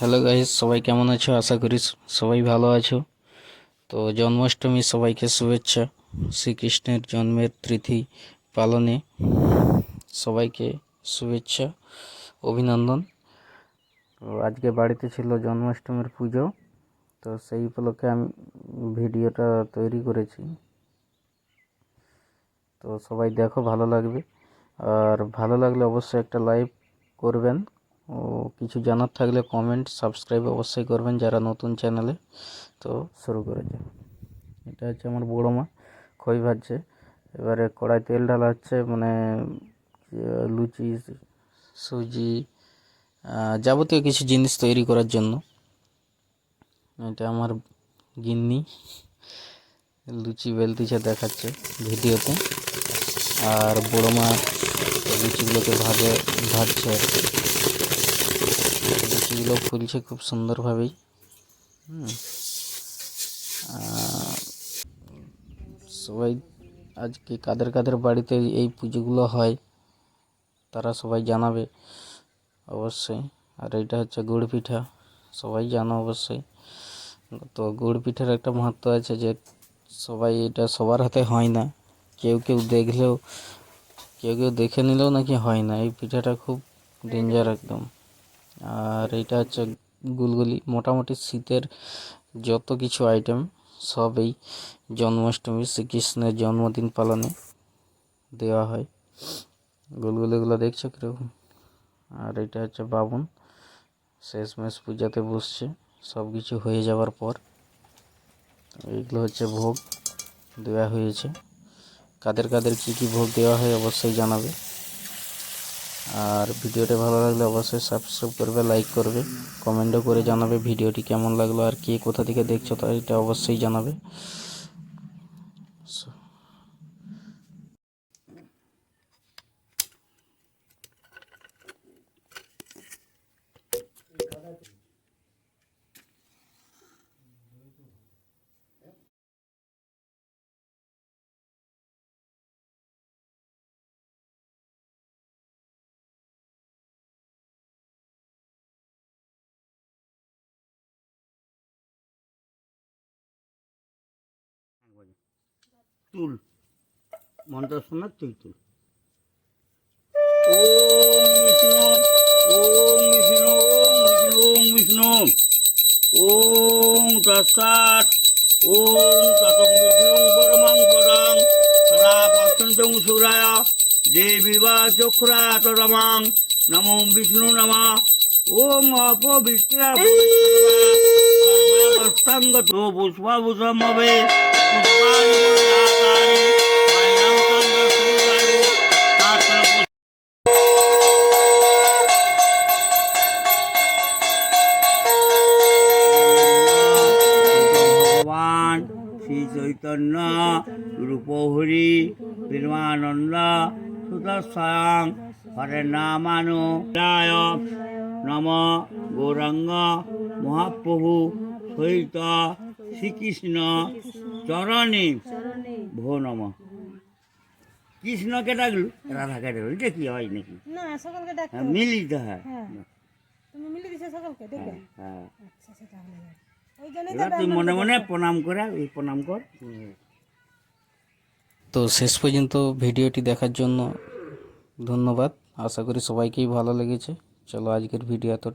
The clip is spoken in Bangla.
হ্যালো গাইস সবাই কেমন আছো? আশা করি সবাই ভালো আছো। তো জন্মাষ্টমী সবাইকে শুভেচ্ছা। শ্রীকৃষ্ণের জন্মের তিথি পালনে সবাইকে শুভেচ্ছা, অভিনন্দন। তো আজকে বাড়িতে ছিল জন্মাষ্টমীর পুজো। তো সেই উপলক্ষে আমি ভিডিওটা তৈরি করেছি। তো সবাই দেখো, ভালো লাগবে। আর ভালো লাগলে অবশ্যই একটা লাইক করবেন। ও কিছু জানার থাকলে কমেন্ট সাবস্ক্রাইব অবশ্যই করবেন যারা নতুন চ্যানেলে তো শুরু করেছে। এটা হচ্ছে আমার বড়ো মা, খই ভাজছে। এবারে কড়াই তেল ঢালা হচ্ছে মানে লুচি, সুজি যাবতীয় কিছু জিনিস তৈরি করার জন্য। এটা আমার গিন্নি, লুচি বেলতিছে দেখাচ্ছে ভিডিওতে। আর বড়ো মা লুচিগুলোকে ভাজে, ভাজছে। আর কি। লুচিগুলো ফুলছে খুব সুন্দরভাবেই। সবাই আজকে কাদের কাদের বাড়িতে এই পুজোগুলো হয়, তারা সবাই জানাবে অবশ্যই। আর এটা হচ্ছে গুড় পিঠা, সবাই জানো অবশ্যই। তো গুড় পিঠার একটা মাহাত্ম আছে যে, সবাই এটা সবার হাতে হয় না। কেউ কেউ দেখলেও, কেউ কেউ দেখে নিলেও নাকি হয় না। এই পিঠাটা খুব ডেঞ্জার একদম। আর এটা হচ্ছে গুলগুলি। মোটামুটি শীতের যত কিছু আইটেম সব এই জন্মাষ্টমী, শ্রীকৃষ্ণের জন্মদিন পালনে দেওয়া হয়। গুলগুলিগুলো দেখছ কীরকম? আর এটা হচ্ছে বাবুন শেষমেশ পূজাতে বসছে। সব কিছু হয়ে যাওয়ার পর এইগুলো হচ্ছে ভোগ দেওয়া হয়েছে। কাদের কাদের কী কী ভোগ দেওয়া হয় অবশ্যই জানাবে। আর ভিডিওটি ভালো লাগলে অবশ্যই সাবস্ক্রাইব করবে লাইক করবে কমেন্টও করে জানাবে ভিডিওটি কেমন লাগল আর কে কোথা থেকে দেখছ তা এটা অবশ্যই জানাবে। তুল মন্ত্র শোনার তুই তুল ওম বিষ্ণু ওম বিষ্ণু ওম বিষ্ণু। ওম বিষ্ণু ওম ততং বিষ্ণু পরমাং পদাং সদা পশ্যন্তং সুরায়। দেবী বা চক্রাত রমাং নমো বিষ্ণু নমা। ওম অপবিত্র হবে ভগবান শ্রী চৈতন্য, রূপহরি প্রেমানন্দ সুতস্বয়ং হরে নামানু নম গৌরাঙ্গ মহাপ্রভু সহিত শ্রীকৃষ্ণ চরণে ভো নম। কৃষ্ণকে ডাকলু রাধাকে ডাকলু এটা কি হয় নাকি? না সকলকে ডাকতে হ্যাঁ, মিলিত হয়। হ্যাঁ। তুমি মিলে দিছো সকলকে ডেকে হ্যাঁ। আচ্ছা সেটা হলো ওই জন্যই তো তুই মনে মনে প্রণাম করা এই প্রণাম কর। তো শেষ পর্যন্ত ভিডিওটি দেখার জন্য ধন্যবাদ। আশা করি সবাইকেই ভালো লেগেছে। চলো আজকের ভিডিও এতটাই।